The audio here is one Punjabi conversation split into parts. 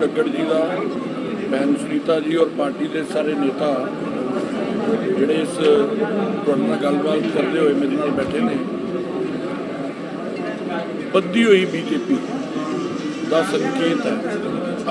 ਕੱਕੜ ਜੀ ਦਾ, ਭੈਣ ਸੁਨੀਤਾ ਜੀ ਔਰ ਪਾਰਟੀ ਦੇ ਸਾਰੇ ਨੇਤਾ ਜਿਹੜੇ ਇਸ ਤੁਹਾਡੇ ਨਾਲ ਗੱਲਬਾਤ ਕਰਦੇ ਹੋਏ ਮੇਰੇ ਨਾਲ ਬੈਠੇ ਨੇ ਬੱਦੀ ਹੋਈ ਬੀਜੇਪੀ ਦਾ ਸੰਕੇਤ ਹੈ।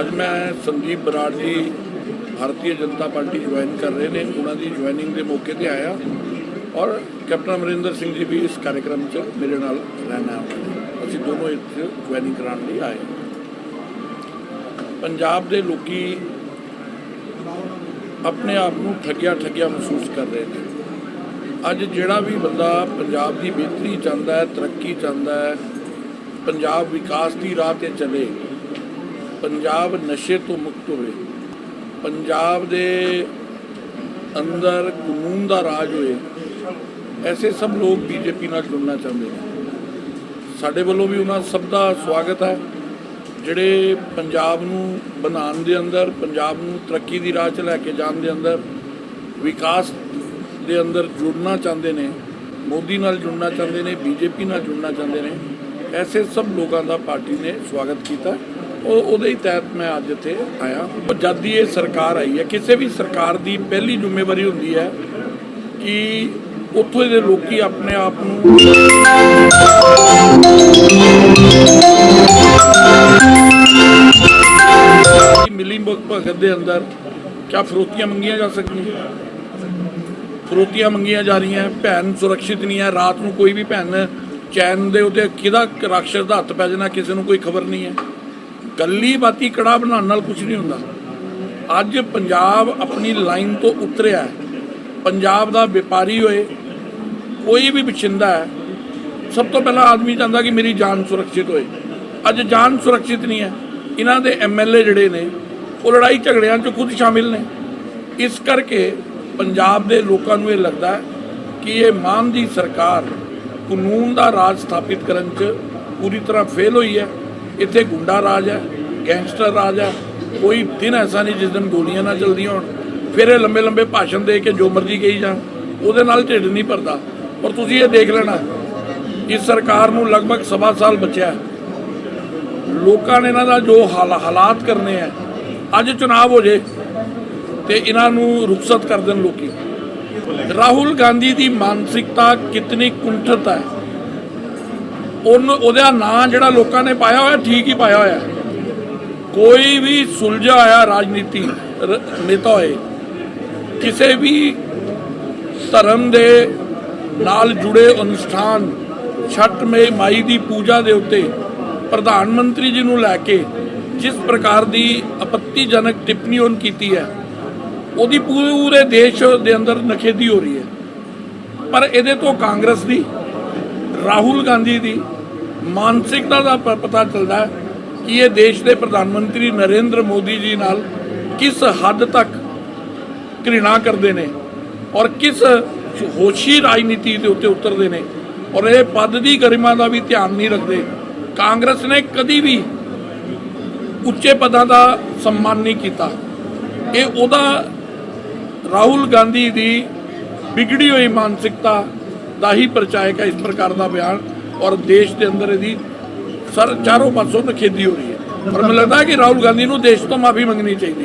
ਅੱਜ ਮੈਂ ਸੰਦੀਪ ਬਰਾੜ ਜੀ ਭਾਰਤੀ ਜਨਤਾ ਪਾਰਟੀ ਜੁਆਇਨ ਕਰ ਰਹੇ ਨੇ, ਉਹਨਾਂ ਦੀ ਜੁਆਇਨਿੰਗ ਦੇ ਮੌਕੇ ਤੇ ਆਇਆ ਔਰ ਕੈਪਟਨ ਅਮਰਿੰਦਰ ਸਿੰਘ ਜੀ ਵੀ ਇਸ ਕਾਰਜਕ੍ਰਮ 'ਚ ਮੇਰੇ ਨਾਲ ਰਹਿਣਾ ਅਸੀਂ ਦੋਨੋਂ ਇੱਥੇ ਜੁਆਇਨਿੰਗ ਕਰਾਉਣ ਲਈ ਆਏ ਪੰਜਾਬ ਦੇ ਲੋਕੀ ਆਪਣੇ ਆਪ ਨੂੰ ਠੱਗਿਆ ਠੱਗਿਆ ਮਹਿਸੂਸ ਕਰ ਰਹੇ ਨੇ। ਅੱਜ ਜਿਹੜਾ ਵੀ ਬੰਦਾ ਪੰਜਾਬ ਦੀ ਬਿਹਤਰੀ ਚਾਹੁੰਦਾ ਹੈ, ਤਰੱਕੀ ਚਾਹੁੰਦਾ ਹੈ, ਪੰਜਾਬ ਵਿਕਾਸ ਦੀ ਰਾਹ ਤੇ ਚੱਲੇ, ਪੰਜਾਬ ਨਸ਼ੇ ਤੋਂ ਮੁਕਤ ਹੋਵੇ, ਪੰਜਾਬ ਦੇ ਅੰਦਰ ਕਾਨੂੰਨ ਦਾ ਰਾਜ ਹੋਏ, ਐਸੇ ਸਭ ਲੋਕ ਬੀਜੇਪੀ ਨਾਲ ਜੁੜਨਾ ਚਾਹੁੰਦੇ ਨੇ। ਸਾਡੇ ਵੱਲੋਂ ਵੀ ਉਹਨਾਂ ਸਭ ਦਾ ਸਵਾਗਤ ਹੈ। ਜਿਹੜੇ ਪੰਜਾਬ ਨੂੰ ਬਣਾਉਣ ਦੇ ਅੰਦਰ, ਪੰਜਾਬ ਨੂੰ ਤਰੱਕੀ ਦੀ ਰਾਹ 'ਚ ਲੈ ਕੇ ਜਾਣ ਦੇ ਅੰਦਰ, ਵਿਕਾਸ ਦੇ ਅੰਦਰ ਜੁੜਨਾ ਚਾਹੁੰਦੇ ਨੇ, ਮੋਦੀ ਨਾਲ ਜੁੜਨਾ ਚਾਹੁੰਦੇ ਨੇ, ਬੀਜੇਪੀ ਨਾਲ ਜੁੜਨਾ ਚਾਹੁੰਦੇ ਨੇ, ਐਸੇ ਸਭ ਲੋਕਾਂ ਦਾ ਪਾਰਟੀ ਨੇ ਸਵਾਗਤ ਕੀਤਾ। ਉਹ ਉਹਦੇ ਹੀ ਤਹਿਤ ਮੈਂ ਅੱਜ ਇੱਥੇ ਆਇਆ ਜਦ ਦੀ ਇਹ ਸਰਕਾਰ ਆਈ ਹੈ, ਕਿਸੇ ਵੀ ਸਰਕਾਰ ਦੀ ਪਹਿਲੀ ਜ਼ਿੰਮੇਵਾਰੀ ਹੁੰਦੀ ਹੈ ਕਿ ਉੱਥੋਂ ਦੇ ਲੋਕੀ ਆਪਣੇ ਆਪ ਨੂੰ ਭਗਤ ਦੇ ਅੰਦਰ ਕਿਆ ਫਰੋਤੀਆਂ ਮੰਗੀਆਂ ਜਾ ਸਕਦੀਆਂ ਫਰੋਤੀਆਂ ਮੰਗੀਆਂ ਜਾ ਰਹੀਆਂ, ਭੈਣ ਸੁਰੱਖਿਅਤ ਨਹੀਂ ਹੈ, ਰਾਤ ਨੂੰ ਕੋਈ ਵੀ ਭੈਣ ਚੈਨ ਦੇ ਉੱਤੇ ਕਿਹਦਾ ਰਾਖਸ਼ ਦਾ ਹੱਥ ਪੈ ਜਾਣਾ, ਕਿਸੇ ਨੂੰ ਕੋਈ ਖਬਰ ਨਹੀਂ ਹੈ। ਗੱਲੀ ਬਾਤੀ ਕੜਾ ਬਣਾਉਣ ਨਾਲ ਕੁਝ ਨਹੀਂ ਹੁੰਦਾ। ਅੱਜ ਪੰਜਾਬ ਆਪਣੀ ਲਾਈਨ ਤੋਂ ਉਤਰਿਆ ਪੰਜਾਬ ਦਾ ਵਪਾਰੀ ਹੋਏ, ਕੋਈ ਵੀ ਵਿਛਿੰਦਾ ਹੈ, ਸਭ ਤੋਂ ਪਹਿਲਾਂ ਆਦਮੀ ਚਾਹੁੰਦਾ ਕਿ ਮੇਰੀ ਜਾਨ ਸੁਰੱਖਿਅਤ ਹੋਏ। ਅੱਜ ਜਾਨ ਸੁਰੱਖਿਅਤ ਨਹੀਂ ਹੈ। ਇਹਨਾਂ ਦੇ ਐਮਐਲਏ ਜਿਹੜੇ ਨੇ ਉਹ ਲੜਾਈ ਝਗੜਿਆਂ 'ਚ ਖੁਦ ਸ਼ਾਮਿਲ ਨੇ। ਇਸ ਕਰਕੇ ਪੰਜਾਬ ਦੇ ਲੋਕਾਂ ਨੂੰ ਇਹ ਲੱਗਦਾ ਕਿ ਇਹ ਮਾਨ ਦੀ ਸਰਕਾਰ ਕਾਨੂੰਨ ਦਾ ਰਾਜ ਸਥਾਪਿਤ ਕਰਨ 'ਚ ਪੂਰੀ ਤਰ੍ਹਾਂ ਫੇਲ ਹੋਈ ਹੈ। ਇੱਥੇ ਗੁੰਡਾ ਰਾਜ ਹੈ, ਗੈਂਗਸਟਰ ਰਾਜ ਹੈ। ਕੋਈ ਦਿਨ ਐਸਾ ਨਹੀਂ ਜਿਸ ਦਿਨ ਗੋਲੀਆਂ ਨਾ ਚੱਲਦੀਆਂ ਹੋਣ। ਫਿਰ ਇਹ ਲੰਬੇ ਲੰਬੇ ਭਾਸ਼ਣ ਦੇ ਕੇ ਜੋ ਮਰਜ਼ੀ ਕਹੀ ਜਾਣ, ਉਹਦੇ ਨਾਲ ਢਿੱਡ ਨਹੀਂ ਭਰਦਾ। ਪਰ ਤੁਸੀਂ ਇਹ ਦੇਖ ਲੈਣਾ, ਇਸ ਸਰਕਾਰ ਨੂੰ ਲਗਭਗ ਸਵਾ ਸਾਲ ਬਚਿਆ ਲੋਕਾਂ ਨੇ ਇਹਨਾਂ ਦਾ ਜੋ ਹਾਲ- ਹਾਲਾਤ ਕਰਨੇ ਆ ਅੱਜ ਚੁਣਾਵ ਹੋ ਜੇ ਤੇ ਇਹਨਾਂ ਨੂੰ ਰੁਖਸਤ ਕਰ ਦੇਣ ਲੋਕੀ। ਰਾਹੁਲ ਗਾਂਧੀ ਦੀ ਮਾਨਸਿਕਤਾ ਕਿਤਨੀ ਕੁੰਠਤ ਹੈ। ਉਹਨੂੰ ਉਹਦਾ ਨਾਂ ਜਿਹੜਾ ਲੋਕਾਂ ਨੇ ਪਾਇਆ ਹੋਇਆ, ਠੀਕ ਹੀ ਪਾਇਆ ਹੋਇਆ। ਕੋਈ ਵੀ ਸੁਲਝਾ ਹੋਇਆ ਰਾਜਨੀਤੀ ਨੇਤਾ ਹੋਏ, ਕਿਸੇ ਵੀ ਧਰਮ ਦੇ ਨਾਲ ਜੁੜੇ ਅਨੁਸ਼ਠਾਨ ਛਠ ਮੇ ਮਾਈ ਦੀ ਪੂਜਾ ਦੇ ਉੱਤੇ ਪ੍ਰਧਾਨ ਮੰਤਰੀ ਜੀ ਨੂੰ ਲੈ ਕੇ ਜਿਸ ਪ੍ਰਕਾਰ ਦੀ ਆਪੱਤੀਜਨਕ ਟਿੱਪਣੀ ਉਹਨ ਕੀਤੀ ਹੈ, ਉਹਦੀ ਪੂਰੇ ਦੇਸ਼ ਦੇ ਅੰਦਰ ਨਖੇਦੀ ਹੋ ਰਹੀ ਹੈ। ਪਰ ਇਹਦੇ ਤੋਂ ਕਾਂਗਰਸ ਦੀ, ਰਾਹੁਲ ਗਾਂਧੀ ਦੀ ਮਾਨਸਿਕਤਾ ਦਾ ਪਤਾ ਚੱਲਦਾ ਹੈ ਕਿ ਇਹ ਦੇਸ਼ ਦੇ ਪ੍ਰਧਾਨ ਮੰਤਰੀ ਨਰਿੰਦਰ ਮੋਦੀ ਜੀ ਨਾਲ ਕਿਸ ਹੱਦ ਤੱਕ ਘ੍ਰਿਣਾ ਕਰਦੇ ਨੇ ਔਰ ਕਿਸ ਹੋਸ਼ੀ ਰਾਜਨੀਤੀ ਦੇ ਉੱਤੇ ਉਤਰਦੇ ਨੇ ਔਰ ਇਹ ਪਦ ਦੀ ਗਰਿਮਾ ਦਾ ਵੀ ਧਿਆਨ ਨਹੀਂ ਰੱਖਦੇ। ਕਾਂਗਰਸ ਨੇ ਕਦੀ ਵੀ ਉੱਚੇ ਪਦਾਂ ਦਾ ਸਨਮਾਨ ਨਹੀਂ ਕੀਤਾ। ਇਹ ਉਹਦਾ ਰਾਹੁਲ ਗਾਂਧੀ ਦੀ ਵਿਗੜੀ ਹੋਈ ਮਾਨਸਿਕਤਾ ਦਾ ਹੀ ਪ੍ਰਚਾਇਕ ਹੈ, ਇਸ ਪ੍ਰਕਾਰ ਦਾ ਬਿਆਨ ਔਰ ਦੇਸ਼ ਦੇ ਅੰਦਰ ਇਹਦੀ ਸਰ, ਚਾਰੋਂ ਪਾਸੋਂ ਨਖੇਦੀ ਹੋ ਰਹੀ ਹੈ। ਪਰ ਮੈਨੂੰ ਲੱਗਦਾ ਹੈ ਕਿ ਰਾਹੁਲ ਗਾਂਧੀ ਨੂੰ ਦੇਸ਼ ਤੋਂ ਮਾਫੀ ਮੰਗਣੀ ਚਾਹੀਦੀ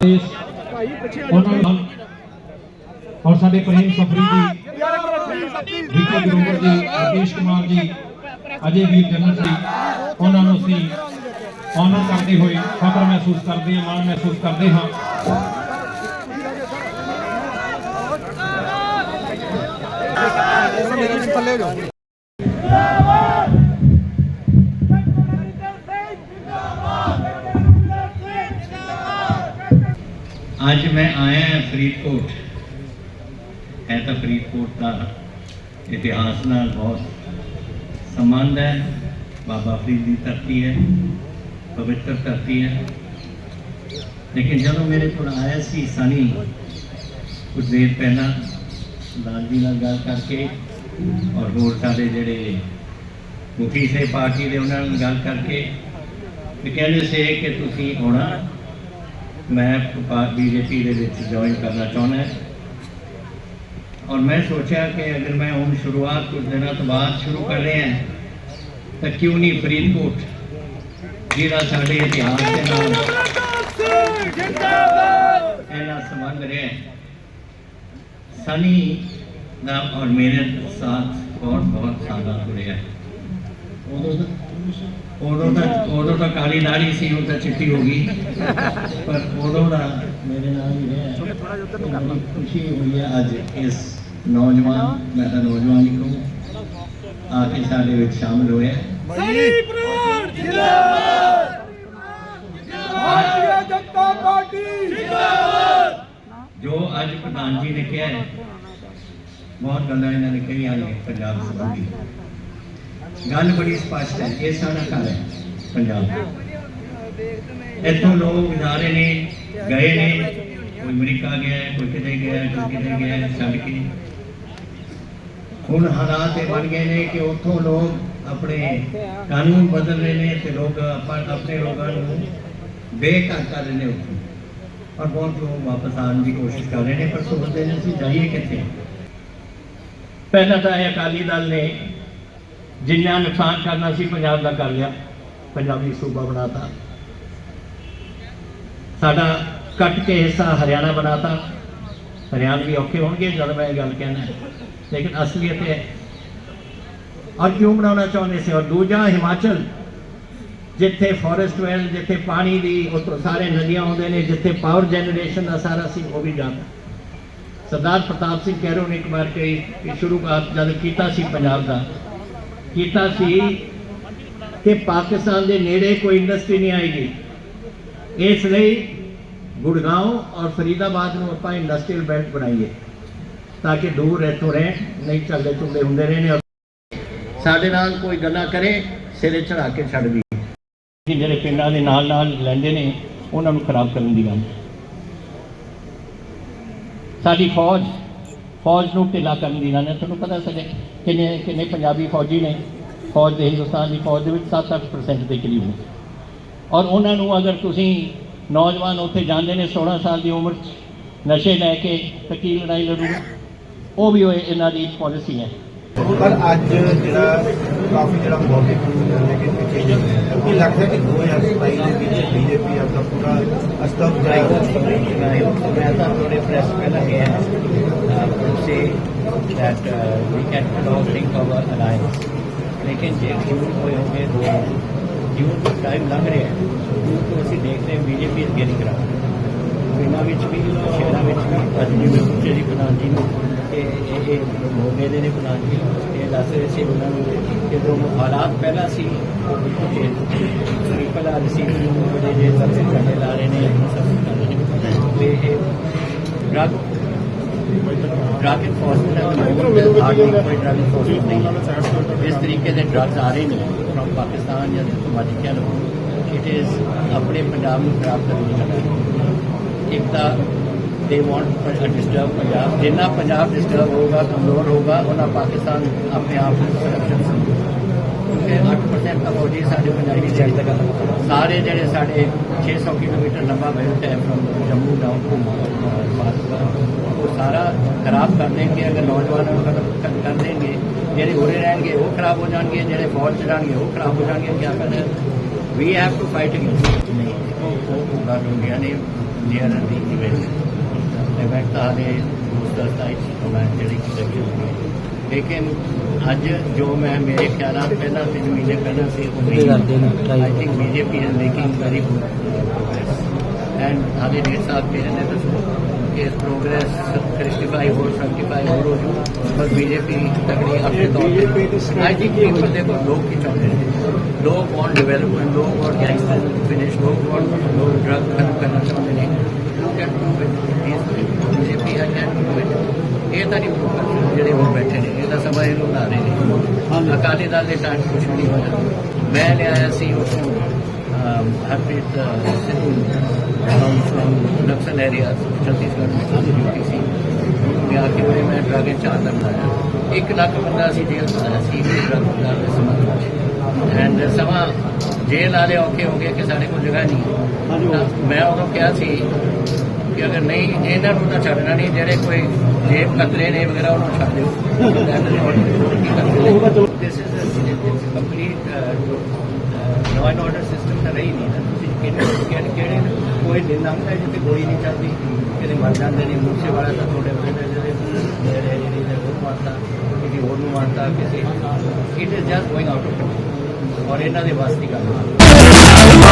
ਉਹਨਾਂ ਨਾਲ ਔਰ ਸਾਡੇ ਪ੍ਰੇਮ ਸਫਰੀ ਜੀ ਵਿਕੇ ਗਰੋਵਰ ਜੀ ਰਕੇਸ਼ ਕੁਮਾਰ ਜੀ ਅਜੇ ਵੀਰ ਜਨਰਲ ਜੀ ਉਹਨਾਂ ਨੂੰ ਅਸੀਂ ਆਨਰ ਕਰਦੇ ਹੋਏ ਫਖਰ ਮਹਿਸੂਸ ਕਰਦੇ ਹਾਂ ਮਾਣ ਮਹਿਸੂਸ ਕਰਦੇ ਹਾਂ। ਅੱਜ ਮੈਂ ਆਇਆ ਫਰੀਦਕੋਟ। ਹੈ ਤਾਂ ਫਰੀਦਕੋਟ ਦਾ ਇਤਿਹਾਸ ਨਾਲ ਬਹੁਤ ਸੰਬੰਧ ਹੈ। ਬਾਬਾ ਫਰੀਦ ਦੀ ਧਰਤੀ ਹੈ, ਪਵਿੱਤਰ ਧਰਤੀ ਹੈ। ਲੇਕਿਨ ਜਦੋਂ ਮੇਰੇ ਕੋਲ ਆਇਆ ਸੀ ਸਨੀ, ਕੁਝ ਦੇਰ ਪਹਿਲਾਂ ਲਾਲ ਜੀ ਨਾਲ ਗੱਲ ਕਰਕੇ ਔਰ ਹੋਰ ਸਾਡੇ ਜਿਹੜੇ ਮੁਖੀ ਸੇ ਪਾਰਟੀ ਦੇ ਉਹਨਾਂ ਨਾਲ ਗੱਲ ਕਰਕੇ, ਤੇ ਕਹਿੰਦੇ ਸੀ ਕਿ ਤੁਸੀਂ ਆਉਣਾ। ਮੈਂ ਬੀਜੇਪੀ ਦੇ ਵਿੱਚ ਜੁਆਇਨ ਕਰਨਾ ਚਾਹੁੰਦਾ ਔਰ ਮੈਂ ਸੋਚਿਆ ਕਿ ਅਗਰ ਮੈਂ ਹੁਣ ਸ਼ੁਰੂਆਤ ਕੁਝ ਦਿਨਾਂ ਤੋਂ ਬਾਅਦ ਸ਼ੁਰੂ ਕਰ ਰਿਹਾ ਹਾਂ, ਤਾਂ ਕਿਉਂ ਨਹੀਂ ਫਰੀਦਕੋਟ, ਜਿਹੜਾ ਸਾਡੇ ਇਤਿਹਾਸ ਦੇ ਨਾਲ ਇਹਨਾਂ ਸੰਬੰਧ ਰਿਹਾ ਸਨੀ ਦਾ ਔਰ ਮੇਰੇ ਸਾਥ ਬਹੁਤ ਬਹੁਤ ਸਾਦਾ ਤੁਰਿਆ ਹੈ। ਉਦੋਂ ਤਾਂ ਉਦੋਂ ਤਾਂ ਕਾਲੀ ਦਾੜੀ ਸੀ ਹੁਣ ਤਾਂ ਚਿੱਟੀ ਹੋ ਗਈ ਪਰ ਉਦੋਂ ਦਾ ਮੇਰੇ ਨਾਲ ਹੀ ਰਿਹਾ ਤੇ ਬੜੀ ਖੁਸ਼ੀ ਹੋਈ ਹੈ ਅੱਜ ਇਸ ਨੌਜਵਾਨ ਮੈਂ ਤਾਂ ਨੌਜਵਾਨ ਹੀ ਕਹੂੰ ਆ ਕੇ ਸਾਡੇ ਵਿੱਚ ਸ਼ਾਮਲ ਹੋਇਆ ਭਾਰਤੀ ਜਨਤਾ ਪਾਰਟੀ ਜੋ ਅੱਜ ਪ੍ਰਧਾਨ ਜੀ ਨੇ ਕਿਹਾ ਹੈ ਬਹੁਤ ਗੱਲਾਂ ਇਹਨਾਂ ਨੇ ਕਹੀਆਂ ਨੇ ਪੰਜਾਬ ਸੰਬੰਧੀ ਗੱਲ ਬੜੀ ਸਪਸ਼ਟ ਹੈ, ਇਹ ਸਾਡਾ ਘਰ ਹੈ ਪੰਜਾਬ ਇੱਥੋਂ ਲੋਕ ਜਾ ਰਹੇ ਨੇ, ਗਏ ਨੇ, ਕੋਈ ਅਮਰੀਕਾ ਗਿਆ, ਕੋਈ ਕਿਤੇ ਗਿਆ, ਕੋਈ ਕਿਤੇ ਗਿਆ, ਛੱਡ ਕੇ। ਹੁਣ ਹਾਲਾਤ ਇਹ ਬਣ ਗਏ ਨੇ ਕਿ ਉੱਥੋਂ ਲੋਕ ਆਪਣੇ ਕਾਨੂੰਨ ਬਦਲ ਰਹੇ ਨੇ ਤੇ ਲੋਕ ਆਪਾਂ- ਆਪਣੇ ਲੋਕਾਂ ਨੂੰ ਬੇਘਰ ਕਰ ਰਹੇ ਨੇ ਉੱਥੋਂ। ਔਰ ਬਹੁਤ ਲੋਕ ਵਾਪਸ ਆਉਣ ਦੀ ਕੋਸ਼ਿਸ਼ ਕਰ ਰਹੇ ਨੇ, ਪਰ ਸੋਚਦੇ ਨੇ ਅਸੀਂ ਜਾਈਏ ਕਿੱਥੇ। ਪਹਿਲਾਂ ਤਾਂ ਇਹ ਅਕਾਲੀ ਦਲ ਨੇ ਜਿੰਨਾ ਨੁਕਸਾਨ ਕਰਨਾ ਸੀ ਪੰਜਾਬ ਦਾ ਕਰ ਲਿਆ, ਪੰਜਾਬੀ ਸੂਬਾ ਬਣਾਤਾ। ਸਾਡਾ ਕੱਟ ਕੇ ਹਿੱਸਾ ਹਰਿਆਣਾ ਬਣਾਤਾ। ਹਰਿਆਣਵੀ ਔਖੇ ਹੋਣਗੇ ਜਦ ਮੈਂ ਇਹ ਗੱਲ ਕਹਿਣਾ ਲੇਕਿਨ ਅਸਲੀਅਤ ਇਹ ਹੈ ਔਰ ਕਿਉਂ ਬਣਾਉਣਾ ਚਾਹੁੰਦੇ ਸੀ? ਔਰ ਦੂਜਾ ਹਿਮਾਚਲ, ਜਿੱਥੇ ਫੋਰੈਸਟ ਵੈਲ ਜਿੱਥੇ ਪਾਣੀ ਦੀ ਉੱਥੋਂ ਸਾਰੇ ਨਦੀਆਂ ਆਉਂਦੇ ਨੇ, ਜਿੱਥੇ ਪਾਵਰ ਜਨਰੇਸ਼ਨ ਦਾ ਸਾਰਾ ਸੀ, ਉਹ ਵੀ ਜਾਂਦਾ। ਸਰਦਾਰ ਪ੍ਰਤਾਪ ਸਿੰਘ ਕੈਰੋ ਨੇ ਇੱਕ ਵਾਰ ਕਹੀ ਕਿ ਸ਼ੁਰੂਆਤ ਜਦ ਕੀਤਾ ਸੀ ਪੰਜਾਬ ਦਾ ਕੀਤਾ ਸੀ ਕਿ ਪਾਕਿਸਤਾਨ ਦੇ ਨੇੜੇ ਕੋਈ ਇੰਡਸਟਰੀ ਨਹੀਂ ਆਏਗੀ। ਇਸ ਲਈ ਗੁੜਗਾਉਂ ਔਰ ਫਰੀਦਾਬਾਦ ਨੂੰ ਆਪਾਂ ਇੰਡਸਟਰੀਅਲ ਬੈਲਟ ਬਣਾਈਏ ਤਾਂ ਕਿ ਦੂਰ ਰਹਿਤੋਂ ਰਹਿਣ, ਨਹੀਂ ਚੱਲਦੇ ਚੁੱਲਦੇ ਹੁੰਦੇ ਰਹੇ ਨੇ ਸਾਡੇ ਨਾਲ ਕੋਈ ਗੱਲਾਂ ਕਰੇ, ਸਿਰੇ ਚੜਾ ਕੇ ਛੱਡ ਦੀ ਜਿਹੜੇ ਪਿੰਡਾਂ ਦੇ ਨਾਲ ਨਾਲ ਲੈਂਦੇ ਨੇ, ਉਹਨਾਂ ਨੂੰ ਖਰਾਬ ਕਰਨ ਦੀ ਗੱਲ। ਸਾਡੀ ਫੌਜ ਫੌਜ ਨੂੰ ਢਿੱਲਾ ਕਰਨ ਦੀ ਗੱਲ ਤੁਹਾਨੂੰ ਪਤਾ ਸਾਡੇ ਕਿੰਨੇ ਕਿੰਨੇ ਪੰਜਾਬੀ ਫੌਜੀ ਨੇ? ਫੌਜ ਦੇ ਹਿੰਦੁਸਤਾਨ ਦੀ ਫੌਜ ਦੇ ਵਿੱਚ 7-8% ਦੇ ਕਰੀਬ ਨੇ। ਔਰ ਉਹਨਾਂ ਨੂੰ ਅਗਰ ਤੁਸੀਂ ਨੌਜਵਾਨ ਉੱਥੇ ਜਾਂਦੇ ਨੇ 16 ਸਾਲ ਦੀ ਉਮਰ 'ਚ, ਨਸ਼ੇ ਲੈ ਕੇ ਤਾਂ ਲੜਾਈ ਲੜੂ ਉਹ ਵੀ ਉਹ ਇਹਨਾਂ ਦੀ ਪਾਲਿਸੀ ਹੈ। ਪਰ ਅੱਜ ਜਿਹੜਾ ਕਾਫੀ ਜਿਹੜਾ ਪੋਲਿਟਿਕਲ ਲੈ ਕੇ ਪਿੱਛੇ ਚੱਲ ਰਿਹਾ ਹੈ ਕਿਉਂਕਿ ਲੱਗਦਾ ਹੈ ਕਿ 2027 ਦੇ ਵਿੱਚ ਬੀਜੇਪੀ ਆਪਣਾ ਪੂਰਾ ਅਸਤਵ ਜਾਏਗਾ ਮੈਂ ਤਾਂ ਤੁਹਾਡੇ ਪ੍ਰੈਸ ਪਹਿਲਾਂ ਗਿਆ ਸੇ that uh, we can now think of an alliance ਲੇਕਿਨ ਜੇ ਜੂਨ ਹੋਏ ਹੋਗੇ ਦੋ ਜੂਨ ਤੋਂ ਟਾਈਮ ਲੱਗ ਰਿਹਾ ਹੈ ਜੂਨ ਤੋਂ ਅਸੀਂ ਦੇਖ ਰਹੇ ਹਾਂ ਬੀਜੇਪੀ ਇਸ ਗੇਨਿੰਗ ਗਰਾਊਂਡ ਪਿੰਡਾਂ ਵਿੱਚ ਵੀ, ਸ਼ਹਿਰਾਂ ਵਿੱਚ ਵੀ, ਅੱਜ ਜਿਵੇਂ ਪੁੱਛੇ ਜੀ ਪ੍ਰਧਾਨ ਜੀ ਨੂੰ ਕਿ ਇਹ ਇਹ ਮੋਗੇ ਦੇ ਨੇ ਪ੍ਰਧਾਨ ਜੀ ਇਹ ਦੱਸ ਰਹੇ ਸੀ ਉਹਨਾਂ ਨੂੰ ਕਿ ਜੋ ਹਾਲਾਤ ਪਹਿਲਾਂ ਸੀ ਟ੍ਰਿਪਲ ਆਰ ਸੀ ਨੂੰ ਬੜੇ ਜੇ ਸਭ ਸੇ ਘੱਟੇ ਲਾ ਰਹੇ ਨੇ ਸਭ ਕਰ ਰਹੇ ਨੇ ਤੇ ਇਹ ਡਰਗ ਡਰਗ ਇਨਫੋਰਸਮੈਂਟ ਹਾਰਡਲੀ ਕੋਈ ਡਰਗ ਇਨਫੋਰਸਮੈਂਟ ਨਹੀਂ ਹੈ। ਇਸ ਤਰੀਕੇ ਦੇ ਡਰਗਸ ਆ ਰਹੇ ਨੇ ਫਰਮ ਪਾਕਿਸਤਾਨ ਜਾਂ ਤੁਹਾਡੀ ਕਹਿ ਲਓ ਇਟ ਇਜ਼ ਆਪਣੇ ਪੰਜਾਬ ਨੂੰ ਖਰਾਬ ਕਰਨ ਦੀ ਗੱਲ ਹੈ ਇੱਕ ਤਾਂ they want a disturb Punjab ਜਿੰਨਾ ਪੰਜਾਬ ਡਿਸਟਰਬ ਹੋਊਗਾ ਕਮਜ਼ੋਰ ਹੋਊਗਾ ਉਹਨਾਂ ਪਾਕਿਸਤਾਨ ਆਪਣੇ ਆਪ ਨੂੰ ਸੁਰੱਖਿਅਤ ਸਮਝੂਗਾ ਕਿਉਂਕਿ 8% ਤਾਂ ਫੌਜੀ ਸਾਡੇ ਪੰਜਾਬੀ ਜੱਜ ਤੱਕ ਸਾਰੇ ਜਿਹੜੇ ਸਾਡੇ 600 ਕਿਲੋਮੀਟਰ ਲੰਬਾ ਬੈਲਟ ਹੈ ਫਰਮ ਜੰਮੂ ਡਾਊਨ ਟੂ ਉਹ ਸਾਰਾ ਖਰਾਬ ਕਰ ਦੇਣਗੇ ਅਗਰ ਨੌਜਵਾਨਾਂ ਨੂੰ ਖਤਮ ਕਰ- ਕਰ ਦੇਣਗੇ ਜਿਹੜੇ ਉਰੇ ਰਹਿਣਗੇ ਉਹ ਖਰਾਬ ਹੋ ਜਾਣਗੇ ਜਿਹੜੇ ਫੌਜ ਚ ਜਾਣਗੇ ਉਹ ਖਰਾਬ ਹੋ ਜਾਣਗੇ ਕੀ ਕਰਨਾ we have to fight against ਨਹੀਂ ਉਹ ਉਹ ਗੱਲ ਨੀਅਰ ਦੀ ਇਵੈਂਟ ਇਵੈਂਟ ਤਾਂ ਹਾਲੇ 2027 ਮੈਂ ਜਿਹੜੀ ਕਿ ਲੱਗੀ ਹੋਈ ਹੈ। ਲੇਕਿਨ ਅੱਜ ਜੋ ਮੈਂ ਮੇਰੇ ਖਿਆਲਾਂ ਪਹਿਲਾਂ ਤਿੰਨ ਮਹੀਨੇ ਪਹਿਲਾਂ ਸੀ ਉਹ I think BJP is making very good and ਹਾਲੇ ਡੇਢ ਸਾਲ ਪਹਿਲੇ ਨੇ ਦੱਸੋ। ਪ੍ਰੋਗਰੈਸ 65 ਹੋਰ 75 ਹੋਰ ਹੋ ਜੂ ਪਰ ਬੀਜੇਪੀ ਤਕੜੀ ਆਪਣੇ ਤੌਰ ਤੇ ਆਈ ਥਿੰਕ ਪੀਪਲ ਦੇ ਕੋਲ ਲੋਕ ਕੀ ਚਾਹੁੰਦੇ ਨੇ। ਲੋਕ ਵਾਂਟ ਡਿਵੈਲਪਮੈਂਟ ਲੋਕ ਵਾਂਟ ਗੈਂਗਸਟਰ ਡਰਗ ਖਤਮ ਕਰਨਾ ਚਾਹੁੰਦੇ ਨੇ। ਬੀਜੇਪੀ ਇਟ ਇਹ ਤਾਂ ਨਹੀਂ ਜਿਹੜੇ ਉਹ ਬੈਠੇ ਨੇ ਇਹ ਤਾਂ ਸਮਾਂ ਇਹ ਲੋਕ ਆ ਰਹੇ ਨੇ। ਅਕਾਲੀ ਦਲ ਦੇ ਟਾਈਮ ਕੁਝ ਨਹੀਂ ਹੋਇਆ। ਮੈਂ ਲਿਆਇਆ ਸੀ ਉਸ ਨੂੰ Harpreet Sidhu from from Naxal areas Chhattisgarh ਵਿੱਚ ਉਹਦੀ ਡਿਊਟੀ ਸੀ ਗਿਆ ਕਿ ਉਹਨੇ ਮੈਂ ਡਰਗ ਚਾਰ ਦਾ ਬਣਾਇਆ ਇੱਕ ਲੱਖ ਬੰਦਾ ਸੀ ਜੇਲ੍ਹ ਤੋਂ ਆਇਆ ਸੀ ਡਰਗ ਦਾ ਸਮਾਂ ਐਂਡ ਸਮਾਂ ਜੇਲ੍ਹ ਵਾਲੇ ਔਖੇ ਹੋ ਗਏ ਕਿ ਸਾਡੇ ਕੋਲ ਜਗ੍ਹਾ ਨਹੀਂ ਹੈ ਤਾਂ ਮੈਂ ਉਹਨੂੰ ਕਿਹਾ ਸੀ ਕਿ ਅਗਰ ਨਹੀਂ ਇਹਨਾਂ ਨੂੰ ਤਾਂ ਛੱਡਣਾ ਨਹੀਂ ਜਿਹੜੇ ਕੋਈ ਜੇਬ ਕਤਰੇ ਨੇ ਵਗੈਰਾ ਉਹਨੂੰ ਛੱਡ ਦਿਓ this is complete law and order system ਤਾਂ ਰਹੀ ਨਹੀਂ ਨਾ। ਤੁਸੀਂ ਕਿਹੜੇ ਕਿਹੜੇ ਕਿਹੜੇ ਕੋਈ ਦਿਨ ਲੰਘਦਾ ਜਿੱਥੇ ਗੋਲੀ ਨਹੀਂ ਚੱਲਦੀ। ਕਿਤੇ ਮਰ ਜਾਂਦੇ ਨੇ, ਮੂਸੇ ਵਾਲਾ ਤਾਂ ਤੁਹਾਡੇ ਬੜੇ ਜਿਹੜੇ ਜਿਹੜੇ ਜਿਹੜੀ ਨੇ ਉਹ ਮਾਰਤਾ ਕਿਸੇ ਹੋਰ ਨੂੰ ਮਾਰਤਾ ਕਿਸੇ it is just going out of ਔਰ ਇਹਨਾਂ ਦੇ ਵਾਸਤੇ ਗੱਲ।